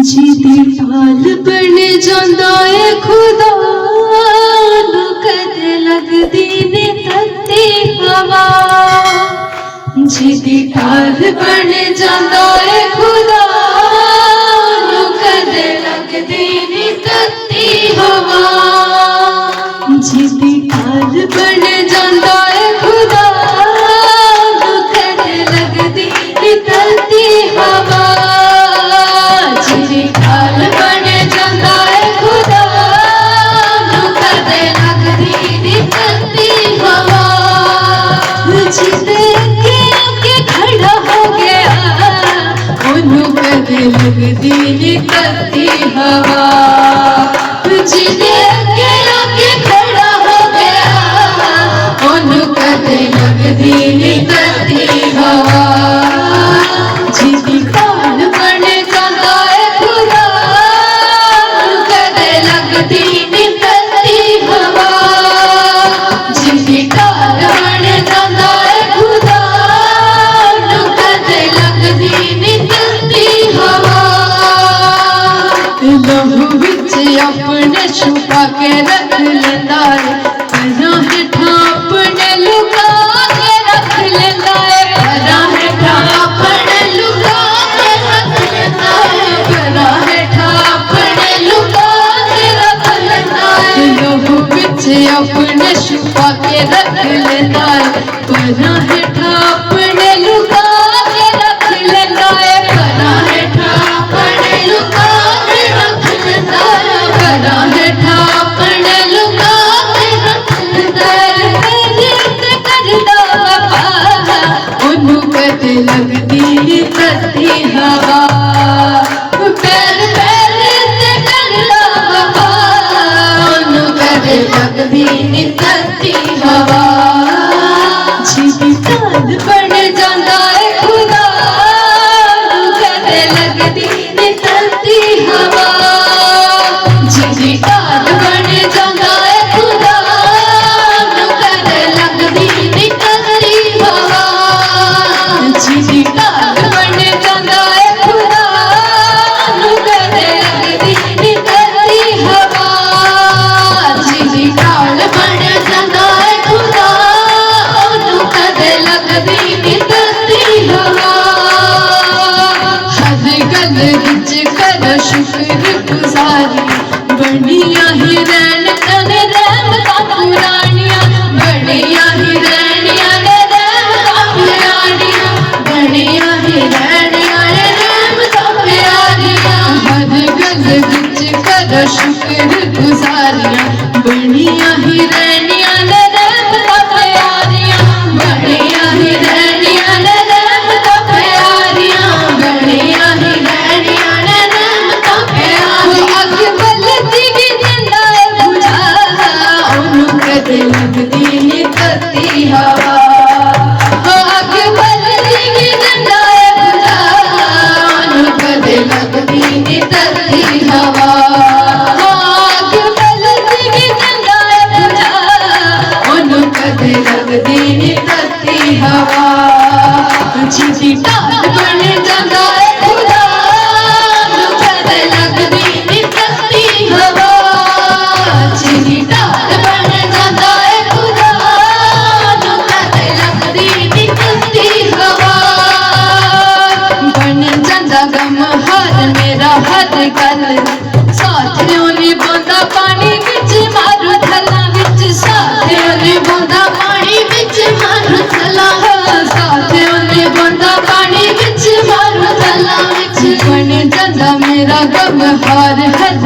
ਜਿਤੇ ਪਾਲ ਬਣ ਜਾਂਦਾ ਏ ਖੁਦਾ ਨੂੰ ਕਦ ਲੱਗਦੀ ਨੇ ਤੱਤੀ ਹਵਾ ਜਿਤੇ ਪਾਲ ਬਣ ਜਾਂਦਾ ਏ ਖੁਦਾ ਨੂੰ ਕਦ ਲੱਗਦੀ ਨੇ ਤੱਤੀ ਹਵਾ ਜਿਤੇ ਪਾਲ ਬਣ पत्ती हवा। तुझे देख के आके खड़ा हो गया। ओनु कदे लगदी नी हवा? छुपा के रख लेता अपने छुपा के रख लेता है परा है I love you. ਸ਼ੁਕਰ ਗੁਜ਼ਾਰੀਆਂ ਬਣੀਆਂ ਹੀ ਰਹਿਣੀ मेरा गम हार मेरा हर गल। साथ ने बोंदा पानी बिच मारू थला बिच साथ ने बोंदा पानी बिच मारू थला। साथ ने बोंदा पानी बिच मारू थला बिच बन जंदा मेरा गम हार हर